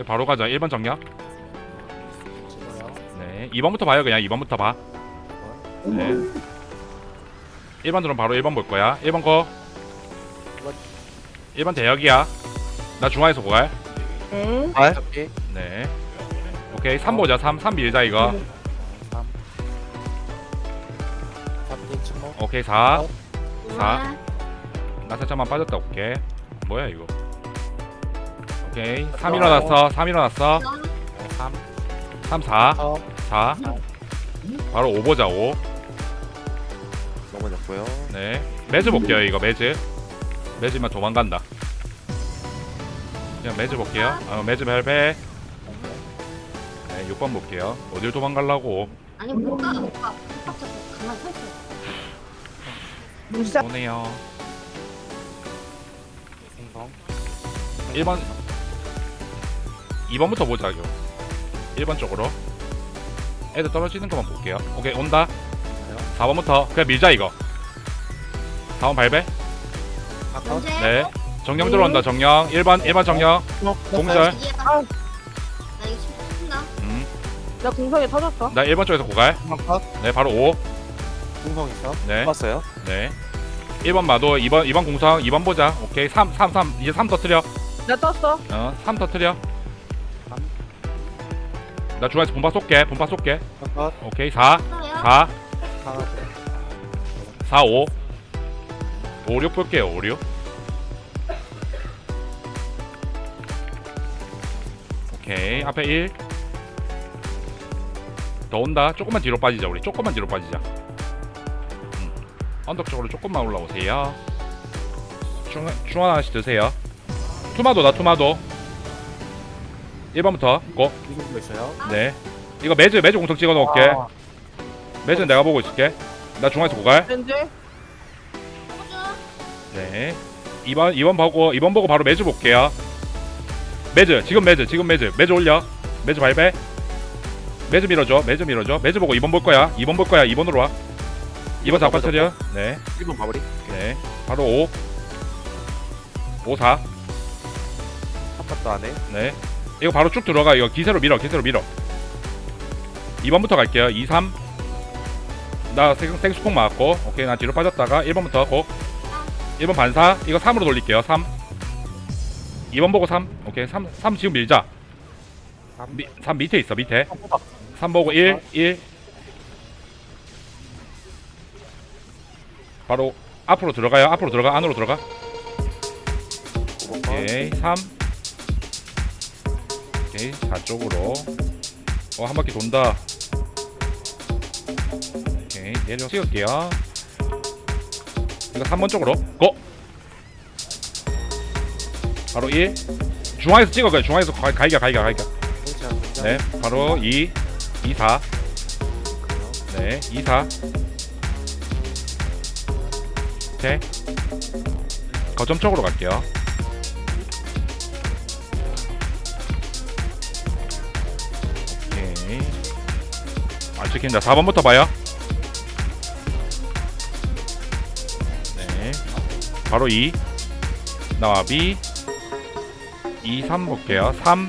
예, 바로 가자 1번 정력 찍어요. 네 2번부터 봐요 그냥 2번부터 봐 네. 1번 들은 바로 1번 볼 거야 1번 거 1번 대역이야 나 중앙에서 보갈 응. 아, 오케이. 네 오케이 3 보자 3 3 밀자 이거 3. 3대 침묵. 오케이 4 우와. 사. 나 살짝만 빠졌다 올게 뭐야 이거 오케이. 3 일어났어. 3 일어났어. 3. 3 4 어. 4 바로 5 보자 5 넘어졌고요. 네. 매즈 볼게요 이거 매즈. 매즈만 도망간다. 그냥 매즈 볼게요. 어 매즈 벨벳 네 6번 볼게요. 어딜 도망갈라고. 아니 못가. 못가. 빡쳤어. 가만 서 있어. 무시자 오네요. 생성. 1번 2번부터 보자 이거 1번 쪽으로. 애들 떨어지는 것만 볼게요. 오케이 온다. 4번부터. 그냥 밀자 이거. 4번 발배. 아까 언제? 네. 정령 들어온다 정령. 1번 1번 정령. 공절. 나 이거 진짜 쓴다. 음, 나 터졌어. 나 1번 쪽에서 고갈. 아까 네 바로 5 궁성 있어. 네. 봤어요? 네. 1번 마도 2번 2번 공성 2번 보자. 오케이 3 3 3 이제 3 터트려. 나 떴어. 어3 터트려 나 중앙에서 분파 쏠게 분파 쏠게. 아까 오케이 4 써요? 4 4. 4 5 5 6 볼게요 5 6 오케이 앞에 1 더 온다. 조금만 뒤로 빠지자 우리. 조금만 뒤로 빠지자. 음. 언덕 쪽으로 조금만 올라오세요. 중, 중앙 하나씩 드세요. 투마도다 투마도 1번부터 고 이거 있어요. 네. 이거 매즈 매즈 공성 찍어 놓을게. 아. 매즈는 내가 보고 있을게. 나 중앙에서 고갈. 호주. 네. 2번 2번 보고 2번 보고 바로 매즈 볼게요. 매즈 지금 매즈 지금 매즈 매즈 올려. 매즈 발배. 매즈 밀어줘. 매즈 밀어줘. 매즈 보고 2번 볼 거야. 2번 볼 거야. 2번으로 와. 2번 잡아차려. 네. 1번 마무리. 네. 바로 5. 5 4. 한 번도 안 해. 네. 이거 바로 쭉 들어가. 이거 기세로 밀어. 기세로 밀어. 2번부터 갈게요. 2 3. 나 생, 생수콩 맞았고. 오케이. 나 뒤로 빠졌다가 1번부터 고. 1번 반사. 이거 3으로 돌릴게요. 3. 2번 보고 3. 오케이. 3 3 지금 밀자. 3. 미, 3 밑에 있어. 밑에. 3 보고 1 1. 바로 앞으로 들어가요. 앞으로 들어가. 안으로 들어가. 오케이 3 오케이 4쪽으로. 어 한 바퀴 돈다. 오케이 내려 찍을게요. 이거 3번 쪽으로. 고! 바로 1 중앙에서 찍어 그래 중앙에서 가, 가이가 가이가 가이가. 네 바로 2 2 4 네, 2, 4. 오케이. 거점 쪽으로 갈게요. 안 찍힌다. 4번부터 봐요. 네. 바로 2. 나와비. 2, 3 볼게요. 3.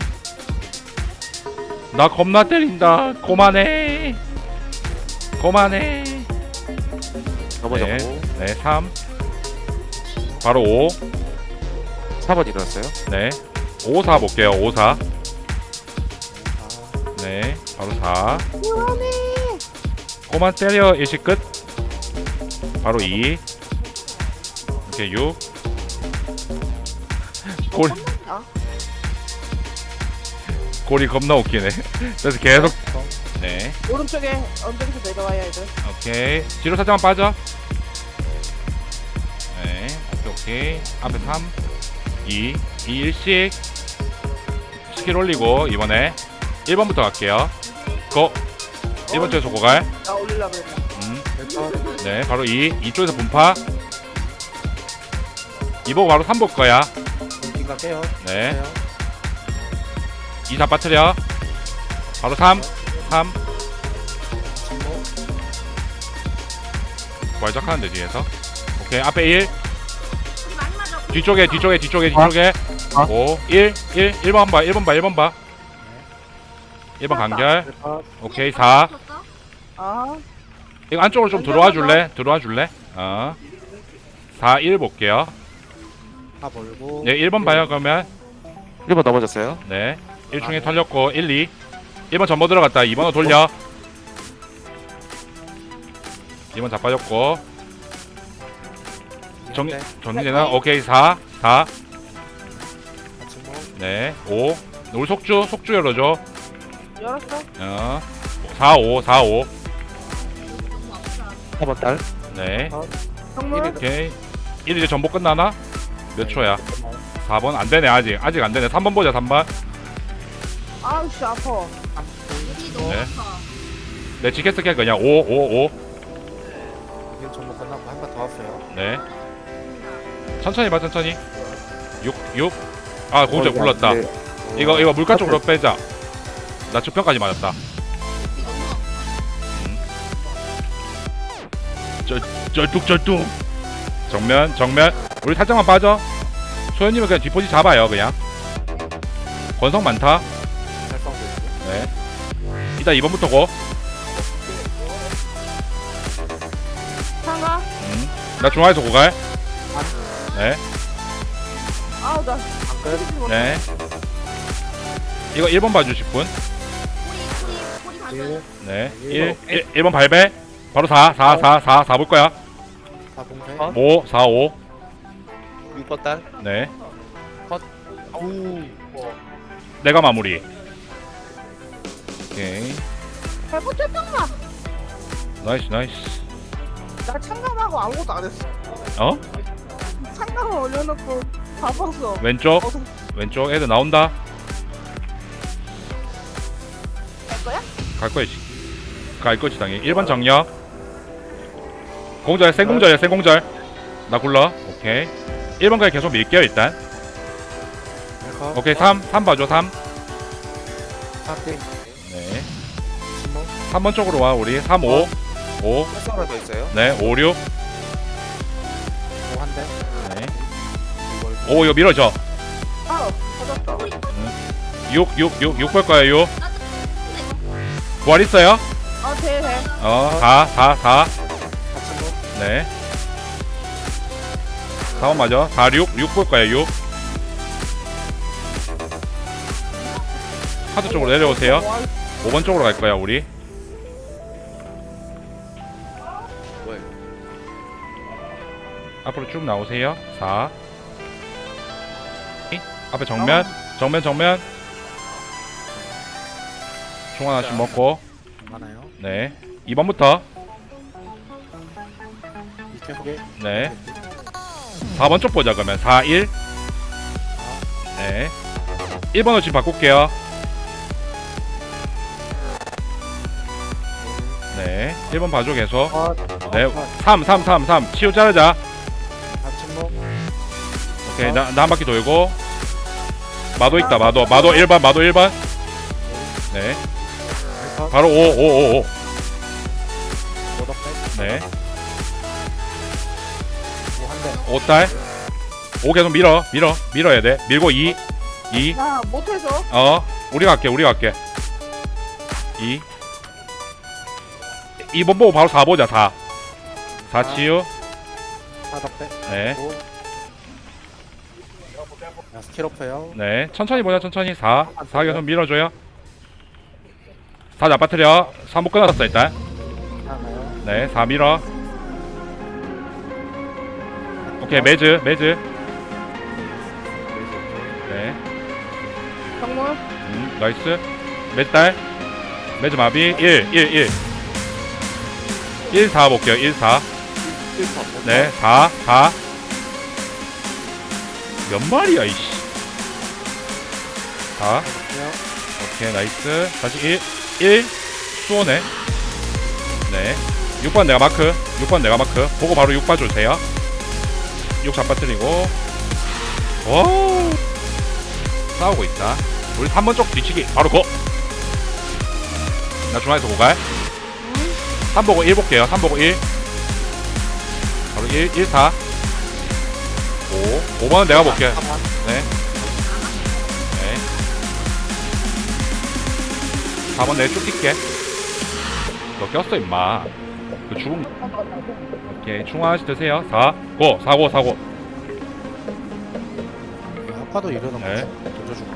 나 겁나 때린다. 고만해. 고만해. 넘어졌고. 네, 3. 바로 5. 4번 일어났어요. 네. 5, 4 볼게요. 5, 4. 네. 바로 4. 고만 때려. 일시 끝. 바로 2. 이렇게 6. 골, 아. 골이 겁나 웃기네. 그래서 계속. 네. 오른쪽에 언덕에서 내려와야 애들 오케이. 뒤로 살짝만 빠져. 네. 오케이, 오케이. 앞에 3, 2, 2, 1씩. 스킬 올리고, 이번에 1번부터 갈게요. 고! 1번 쪽에서 고갈. 나 음. 네, 바로 2. 이쪽에서 분파. 2보고 바로 3볼 거야. 생각해요. 네. 2, 4 빠뜨려. 바로 3. 3. 침묵. 부활작하는데 뒤에서. 오케이, 앞에 1. 우리 많이 맞아. 뒤쪽에, 뒤쪽에, 뒤쪽에, 뒤쪽에. 아. 5 1 1 1번 봐 1번 봐 1번 봐 1번 간결 아, 오케이 4 쳤어? 아 이거 안쪽으로 좀 들어와 줄래? 들어와 줄래? 어. 4 1 볼게요 다 몰고. 네 1번 봐요 그러면 1번 넘어졌어요. 네 1중에 털렸고 1 2 1번 전보 들어갔다 2번으로 돌려 2번 자빠졌고 정리 정리되나? 오케이 4 4 침묵. 네, 5. 우리 속주, 속주 열어줘. 열었어 어. 4, 5, 4, 5. 너무 아프다. 4번 딸. 네. 정문 오케이. 1 이제 전복 끝나나? 몇 초야? 4번 안 되네, 아직. 아직 안 되네. 3번 보자, 3번. 아우씨 아파 여기 너무 네. 아파. 네, 지켓 게 그냥 5, 5, 5. 이건 전부 끝나고 한 번 더 왔어요. 네. 천천히 봐, 천천히. 6, 6. 아, 공작 굴렀다. 네. 이거, 이거 물가 쪽으로 빼자. 나 주평까지 맞았다. 쩔뚝 쩔뚝. 정면, 정면. 우리 살짝만 빠져. 소연님은 그냥 뒷포지 잡아요, 그냥. 권성 많다. 네. 이따 2번부터 고. 상가 음. 나 중앙에서 고갈. 네. 아우 나 끝. 네. 이거 1번 봐주실 분. 꼬리, 꼬리, 꼬리 가져요. 1. 네. 일. 1, 1, 1번 발배. 바로 4, 4, 4, 4, 4 볼 거야. 4 봉쇄. 어? 5, 4, 5. 6번 딸. 네. 아우. 내가 마무리. 오케이. 잘못했잖아 나이스, 나이스. 나 참가하고 아무것도 안 했어 어? 참가만 올려놓고 바빴어 왼쪽, 어서 왼쪽 애들 나온다. 갈 거야, 지. 갈 거지, 당연히. 1번 정력. 공절, 생공절이야, 생공절. 나 굴러. 오케이. 1번까지 계속 밀게요, 일단. 멜커. 오케이, 3, 3 봐줘, 3. 4땡. 네. 침묵. 3번 쪽으로 와, 우리. 3, 5. 5. 활성화 더 있어요. 네, 5, 6. 5한 대. 네. 이걸 5, 이거 밀어줘. 아 터졌어 꼬리 터 6, 6, 6, 6 볼 거야, 6. 부활 있어요? 아 대해 어, 4, 4, 4. 4 침묵. 네. 4번 맞아. 4, 6, 6 볼 거야, 6. 카드 쪽으로 내려오세요. 5번 쪽으로 갈 거야, 우리. 뭐야? 앞으로 쭉 나오세요. 4. 앞에 정면, 정면, 정면. 총 하나씩 먹고. 많아요. 네. 2번부터. 이렇게 소개. 네. 4번 쪽 보자, 그러면. 4, 1. 네. 1번으로 지금 바꿀게요. 네. 1번 봐줘, 계속. 컷. 네. 3, 3, 3, 3. 치우 자르자. 4 침묵. 오케이. 나, 나 한 바퀴 돌고. 마도 있다, 마도. 마도 1번, 마도 1번. 네. 멜커. 바로 5, 5, 5, 5. 모덕 백. 네. 5한 대. 5딸. 5 계속 밀어, 밀어, 밀어야 돼. 밀고 2, 2. 야 못해서 어, 우리가 할게, 우리가 할게. 2. 2번 보고 바로 4 보자, 4. 4 치유. 4덕 백. 네. 오. 야, 스킬 없어요. 네. 천천히 보자, 천천히. 4. 4 계속 밀어줘요. 4 잡아뜨려. 3부 끊었어, 일단. 하나요. 네. 4 밀어. 오케이, 매즈, 매즈. 네. 정문 음, 나이스. 매즈 딸. 매즈 마비. 1, 1, 1. 1, 4 볼게요, 1, 4. 1터. 네, 4, 4. 몇 마리야, 이씨. 4. 오케이, 나이스. 다시 1, 1. 수호네. 네. 6번 내가 마크. 6번 내가 마크. 보고 바로 6 봐주세요. 6 잡아뜨리고. 오. 싸우고 있다. 우리 3번 쪽 뒤치기. 바로 고. 나 중앙에서 고갈. 3 보고 1 볼게요. 3 보고 1. 바로 1, 1, 4. 5. 5번은 내가 볼게. 네. 네. 4번 내쭉 뛸게. 너 꼈어 임마. 그 죽은 오케이 충 하나씩 드세요. 4고4고4 고. 아파도 일어나면 네. 던져주고.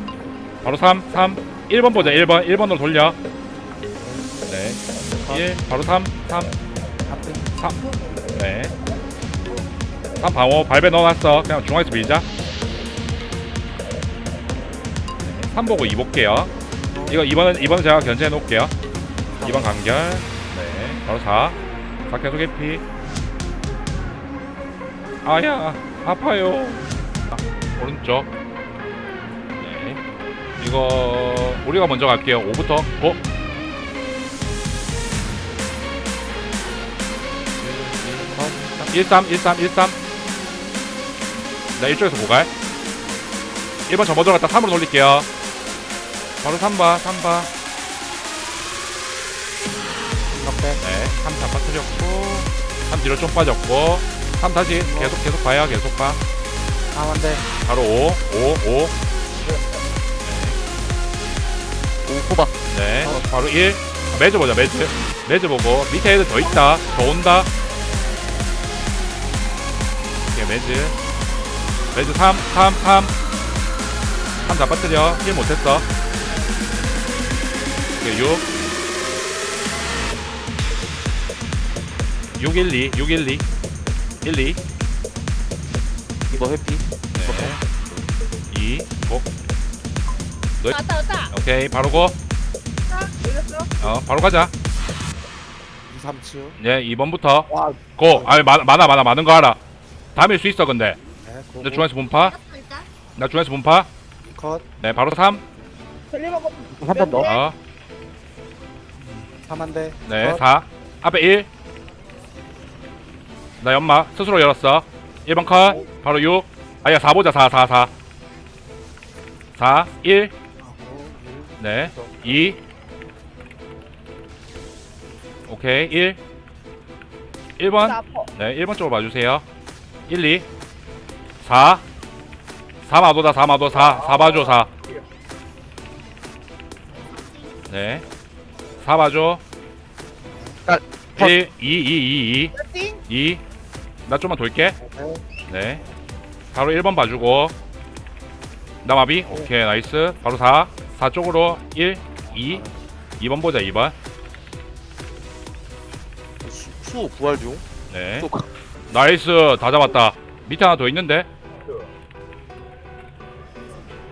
바로 3 3 1번 보자. 1번 1번으로 돌려. 네. 1 바로 3 3 앞에 3 네. 3 방어. 발배 넣어놨어. 그냥 중앙에서 밀자. 네, 3 보고 2 볼게요 이거 2번은 2번은 제가 견제해 놓을게요. 2번 간결. 네. 바로 4 4 계속 해피. 아야 아파요. 아, 오른쪽. 네. 이거 우리가 먼저 갈게요. 5부터. 고. 13 13 13 나 이쪽에서 고갈. 1번 접어 들어갔다 3으로 돌릴게요 바로 3바 3바. 앞에 네3 잡아뜨렸고 3 뒤로 좀 빠졌고 3 다시 계속 계속 봐요 계속 봐. 상한대 바로 5 5 5 오 호박. 네. 바로 1 매즈 보자 매즈 매즈 보고. 밑에 애들 더 있다. 더 온다. 오케이 매즈 매즈 3 3 3 3 잡아뜨려. 힐 못했어 오케이 6 6 1 2 6 1 2 1 2 이거 회피 네. 2고 왔다 왔다. 오케이 바로 고 자, 밀렸어. 어, 바로 가자 2, 3 치유. 네 2번부터 와. 고! 아니 많아 많아 많은 거 알아 다밀수 있어 근데 네. 고고. 나 중앙에서 일단. 나 중앙에서 분파 컷. 네 바로 3 젤리 먹어. 한번 더. 어, 상한대. 네 컷. 4 앞에 1 나 연막 스스로 열었어. 1번 컷. 바로 6 아야 4 보자. 4 4 4 4 1 하고, 일. 네2 오케이 1나 1번. 아파. 네 1번 쪽으로 봐주세요. 1 2 4 4 마도다 4 마도 4 4 봐줘 4 네. 4 봐줘. 아, 1, 2, 2, 2, 띵. 2, 2. 나 좀만 돌게. 네. 네. 바로 1번 봐주고. 나마비. 오케이, 나이스. 바로 4. 4 쪽으로 1, 2. 2번 보자, 2번. 수, 수 부활 중 네. 수 나이스. 다 잡았다. 밑에 하나 더 있는데.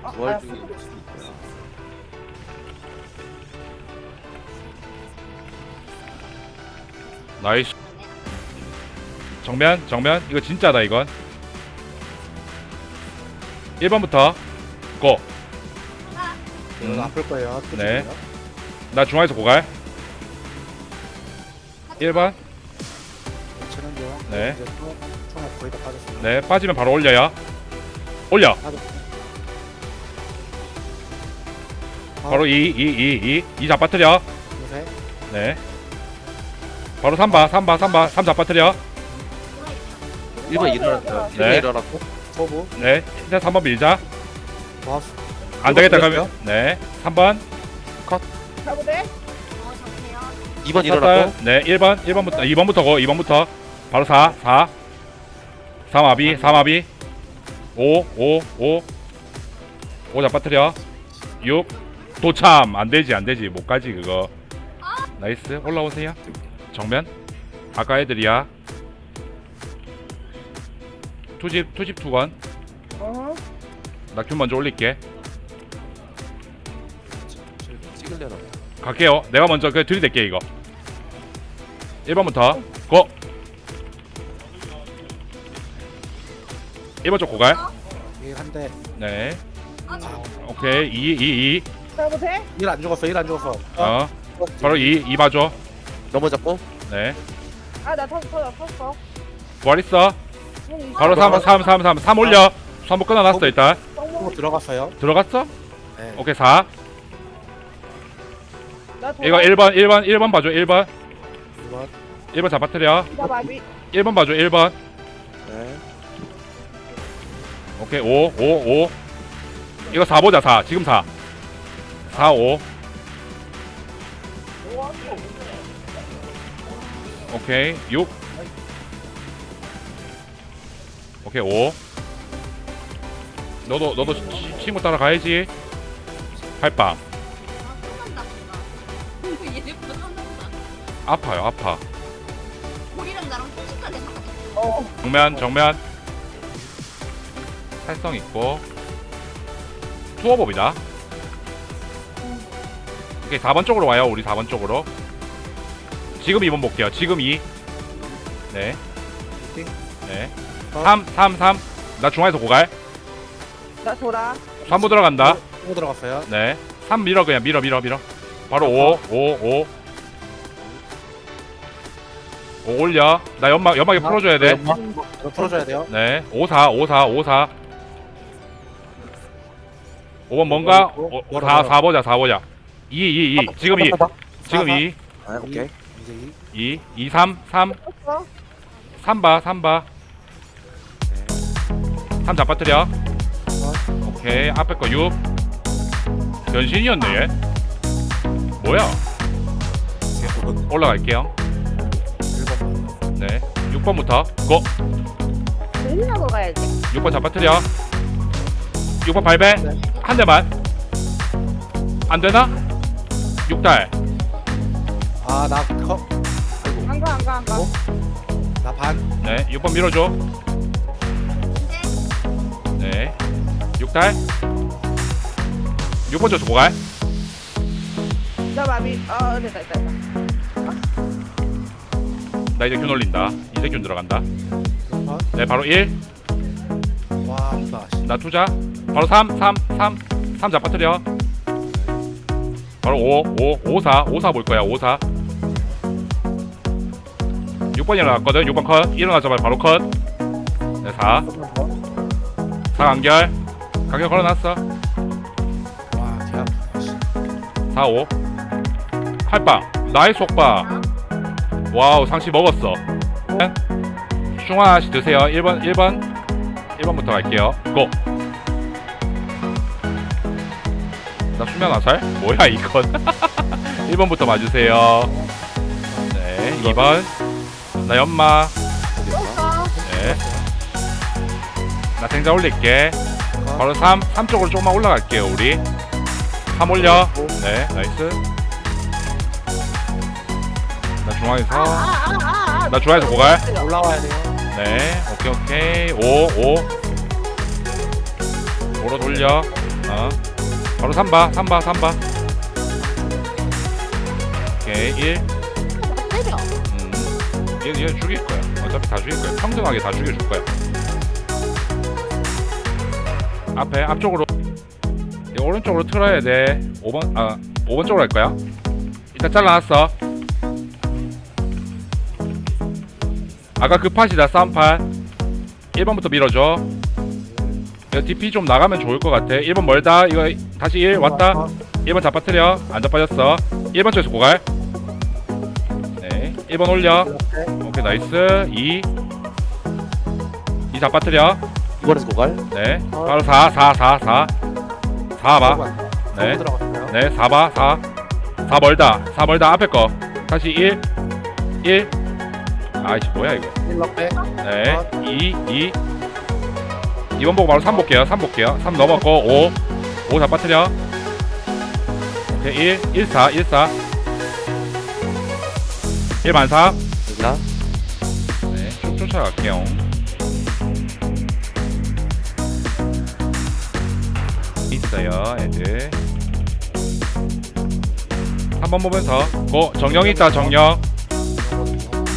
아, 부활. 중일 수 나이스. 정면, 정면. 이거 진짜다, 이건. 1번부터. 고. 이거 음. 아플 거예요. 네. 나 중앙에서 고갈. 1번. 치는 중. 네. 이제 총- 총알 거의 다 빠졌어요. 네, 빠지면 바로 올려요. 올려. 바로 2, 2, 2, 2. 2 잡아뜨려. 요새 네. 바로 3바, 3바, 3바. 3 잡아뜨려. 1번 일어났어요 1번 네. 일어났고 초보. 네. 일단 3번 밀자. 와스. 안 되겠다? 그러면. 네. 3번. 잡으대. 어 잡네요. 2번 일어났고 네. 1번, 1번부터, 2번부터 고, 2번부터. 바로 4, 4. 3마비, 4마비. 5, 5, 5. 5 잡아뜨려. 6. 도참. 안 되지, 안 되지. 못 가지, 그거. 나이스. 올라오세요. 정면. 아까 애들이야. 투집, 투집 투건. 어. 나큐 먼저 올릴게. 갈게요. 내가 먼저 그 들이댈게 이거. 1번부터 고. 1번 쪽 고갈. 일한 대. 네. 아 저. 오케이. 2 2 2. 잡으대. 일안 죽었어. 일 안 죽었어. 어. 바로 2 2 봐줘. 넘어졌고 네. 아, 나 탔어. 나 탔어. 부활 있어. 응, 바로 3 3 3 3 3 올려. 3번 끊어놨어 일단. 똥 초보 들어갔어요. 들어갔어? 네. 오케이 4. 나 돌아. 이거 1번 1번 1번 봐줘 1번. 2번. 1번 잡아뜨려. 나 마비. 1번 봐줘 1번. 네 오케이 5 5 5 이거 4 보자 4 지금 4 4 5 오케이 6 오케이 5 너도 너도 치- 친구 따라 가야지 팔빵 아, 끝난다. 얘네 끝난다. 아파요 아파. 정면 정면 활성 있고 투어법이다 오케이 4번 쪽으로 와요 우리 4번 쪽으로 지금 2번 볼게요 지금 2 네. 네. 3 3 3 나 중앙에서 고갈 나 돌아. 3부 들어간다 또 들어갔어요. 네. 3 밀어 그냥 밀어 밀어 밀어. 바로 5 5 5 5 올려. 나 연막 연막에 풀어줘야 돼. 이거 풀어줘야 돼요. 네. 5 4 5 4 5 4 5번 뭔가? 5, 4 4 보자 4 보자. 2 2 2 지금 2 지금 2 아, 오케이. 이제 이. 2 2 3 3 떴어. 3봐 3 봐 3 잡아뜨려. 오케이 앞에 거 6 변신이었네 얘. 뭐야? 올라갈게요. 1번. 네 6번부터. 고. 맨날 먹어야지. 6번 잡아뜨려. 6번 발배. 한 대만. 안 되나? 6달 아, 나 컷. 아이고. 안 가, 안 가, 안 가. 어? 나 반. 네 6번 밀어줘 네 6달 6번 줘서 뭐갈? 나 마비. 어, 됐다, 됐다, 됐다. 나 이제 균 올린다 이제 균 들어간다 컷. 네 바로 1 와, 아프다. 씨. 나 투자 바로 3 3 3 3 잡아뜨려 바로 5 5 5 4 5 4볼 거야 5 4 6번 일어났거든. 6번 컷. 일어나자마자 바로 컷 네 4 한번 더. 4 간결. 간결 걸어놨어. 와, 개 아프다. 씨. 4 5 팔빵. 나이스 속박 와우 상시 먹었어. 슝 하나씩 드세요. 1번 1번. 1번부터 갈게요. 고! 나 수면 화살? 뭐야 이건? 1번부터 봐주세요. 네 2번 나 연마. 네. 나 생자 올릴게. 바로 3 3 쪽으로 조금만 올라갈게요 우리. 3 올려. 네 나이스. 나 중앙에서. 나 중앙에서 고갈. 올라와야 돼요. 네 오케이 오케이. 5 5 5로 돌려. 어. 바로 3바 3바 3바. 오케이 1 때려. 음, 얘, 얘 죽일 거야. 어차피 다 죽일 거야. 평등하게 다 죽여줄 거야. 앞에 앞쪽으로. 얘 오른쪽으로 틀어야 돼. 5번 아 5번 쪽으로 갈 거야. 일단 잘라놨어. 아까 그 팟이다 싸움판 1번부터 밀어줘. 이거 DP 좀 나가면 좋을 것 같아. 1번 멀다. 이거 다시 1 왔다. 1번 잡아뜨려. 안 잡아졌어. 1번 쪽에서 고갈. 네 1번 올려. 오케이 나이스. 2 2 잡아뜨려. 이번에서 고갈. 네. 바로 4 4 4 4 4 봐. 네. 네. 들어갔어요. 네 4 봐 4 4 멀다. 4 멀다. 앞에 거. 다시 1 1 아이씨 뭐야 이거. 1럭 백. 네. 2 2 2번 보고 바로 3 볼게요. 3 볼게요. 3 넘었고 5 5 잡아뜨려. 오케이 1 1 4 1 4 1 반사 여기다. 네, 쭉 쫓아갈게요. 있어요, 애들. 한 번 보면서 고 정령 있다 정령.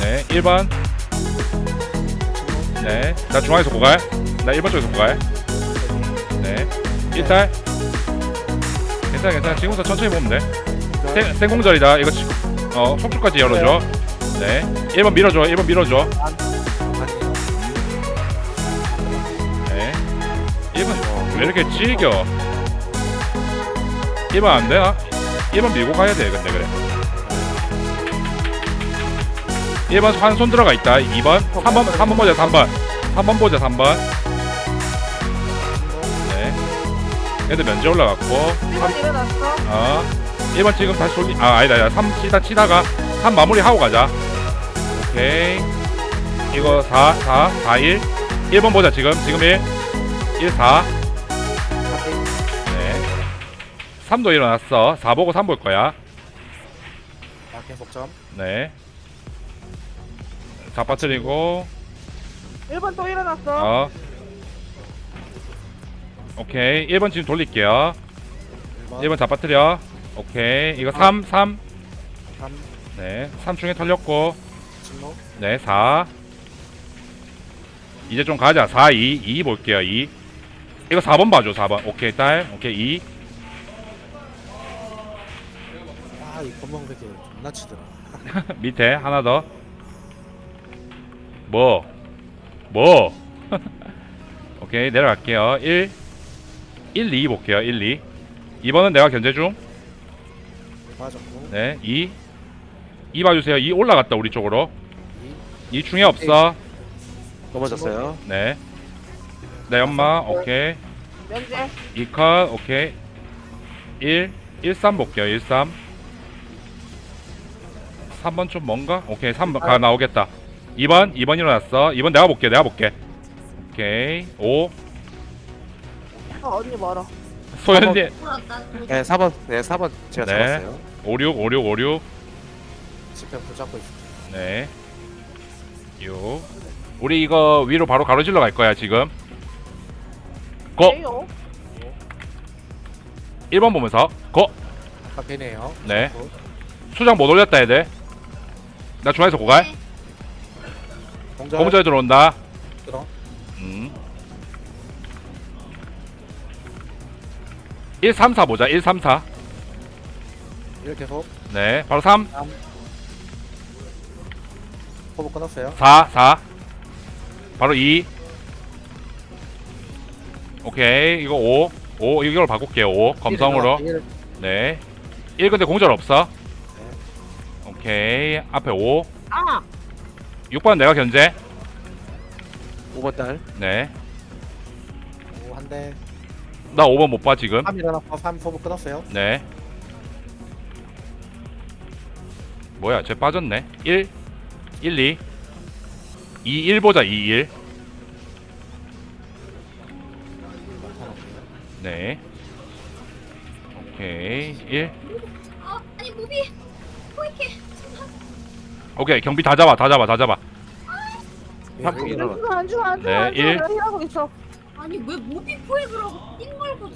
네, 1번. 네, 나 중앙에서 고갈. 나 1번 쪽에서 고갈. 네, 1달. 괜찮아, 괜찮아. 지금부터 천천히 보면 돼. 생, 생공절이다. 이거 지- 어 속주까지 열어줘. 네, 1번 밀어줘. 1번 밀어줘. 네. 1번 왜 이렇게 질겨? 1번 안 되나? 1번 밀고 가야 돼, 근데 그래. 1번 한손 들어가 있다. 2번, 3번, 3번 보자, 3번. 3번 보자, 3번. 네. 얘들 면제 올라갔고, 1번 일어났어. 어. 1번 지금 다시 돌리 아 아니다 아니다 3 치다 치다가 3 마무리 하고 가자 오케이. 이거 4 4 4 1 1번 보자 지금. 지금 1 1 4 네. 3도 일어났어. 4 보고 3 볼 거야. 아 계속 점. 네. 잡아뜨리고. 1번 또 일어났어. 어. 오케이. 1번 지금 돌릴게요. 1번. 1번 잡아뜨려. 오케이. 이거 3 3 3. 네. 3 중에 털렸고 네, 4. 이제 좀 가자. 4, 2, 2 볼게요. 2. 이거 4번 봐줘. 4번. 오케이, 딸. 오케이, 2. 아이 검정색이 존나 치더라. 밑에 하나 더. 뭐? 뭐? 오케이, 내려갈게요. 1. 1, 2 볼게요. 1, 2. 2번은 내가 견제 중. 맞았고. 네, 2. 2 봐주세요. 2 올라갔다, 우리 쪽으로. 2. 2 중에 없어. 넘어졌어요. 네. 네, 엄마. 오케이. 면제. 2컷 오케이 1 1 3 볼게요 1 3 3번 좀 뭔가? 오케이 3번 가 나오겠다 2번 2번 일어났어 2번 내가 볼게 내가 볼게 오케이 5 어, 언니 멀어. 소연이 돌았다. 네, 4번. 네, 4번 제가 네. 잡았어요. 5 6 5 6 5 6 집행 붙잡고 있어. 네 6 우리 이거 위로 바로 가로질러 갈 거야 지금 고 에요. 1번 보면서 고 아까 벤이에요. 네. 수장 못 올렸다 애들 나 중앙에서 고갈 공절. 고무줄 들어온다 들어. 음. 1, 3, 4 보자. 1, 3, 4. 1 계속. 네. 바로 3, 포부 끊었어요. 4, 4. 바로 2. 오케이. 이거 5. 5. 이걸 바꿀게요. 5. 검성으로. 1. 네. 1 근데 공절 없어. 오케이. 앞에 5. 아! 6번 내가 견제. 5번 딸. 네. 5한 대. 나 5번 못 봐, 지금. 3 일어났고 3 포부 끊었어요. 네. 뭐야, 쟤 빠졌네. 1, 1, 2, 2, 1 보자, 2, 1. 네. 오케이, 1. 어, 아니 무비. 보이게. 오케이, 경비 다 잡아, 다 잡아, 다 잡아. 한번 일. 일어나. 안 죽어, 안 죽어, 안 죽어. 네, 안 죽어. 일. 내가 힐하고 있어. 아니 왜 무비 포획을 하고 띵 걸고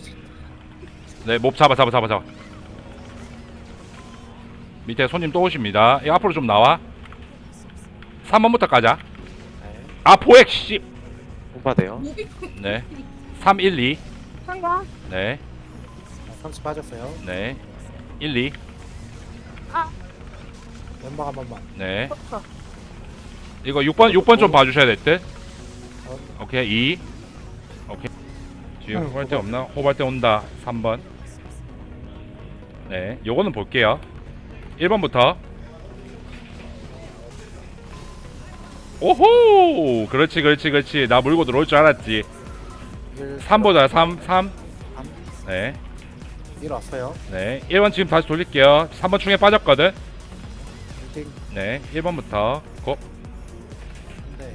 네, 몹 잡아, 잡아, 잡아, 잡아. 밑에 손님 또 오십니다. 이 앞으로 좀 나와. 3번부터 가자. 네. 아, 포획, 씨. 포획. 네. 3, 1, 2. 상가. 네, 30 빠졌어요. 네. 1, 2. 연막 한 번만. 네. 쳤어. 이거 6번 6번 좀 봐 주셔야 될 듯. 어. 오케이 2. 오케이. 지금 호발대 없나? 호발대 온다. 3번. 네. 요거는 볼게요. 1번부터. 오호! 그렇지 그렇지 그렇지. 나 물고 들어올 줄 알았지. 1. 3보다 3 3. 3. 네. 1 왔어요. 네. 1번 지금 다시 돌릴게요. 3번 중에 빠졌거든. 1팅. 네. 1번부터 고. 한 대.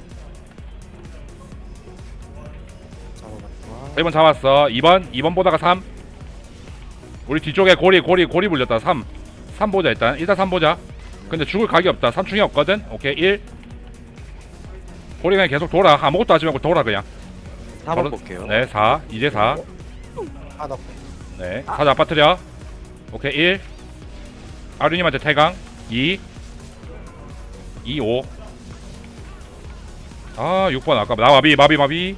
잡아봤구나. 1번 잡았어. 2번, 2번 보다가 3. 우리 뒤쪽에 고리, 고리, 고리 불렸다. 3. 3 보자, 일단. 일단 3 보자. 근데 죽을 각이 없다. 3충이 없거든. 오케이, 1. 고리 그냥 계속 돌아. 아무것도 하지 말고 돌아, 그냥. 4번 바로- 볼게요. 네, 4. 이제 4. 아, 너. 네. 4 잡아뜨려. 오케이, 1. 아류님한테 태강. 2. 2, 5. 아, 6번 아까. 나 마비, 마비, 마비.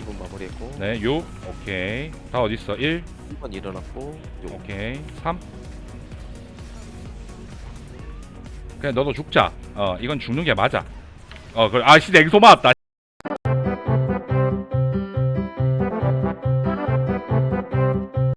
2번 마무리했고. 네, 6. 오케이. 다 어딨어? 1. 1번 일어났고. 요. 오케이 3 그냥 너도 죽자 어 이건 죽는 게 맞아 어 그래. 아씨 냉소 맞았다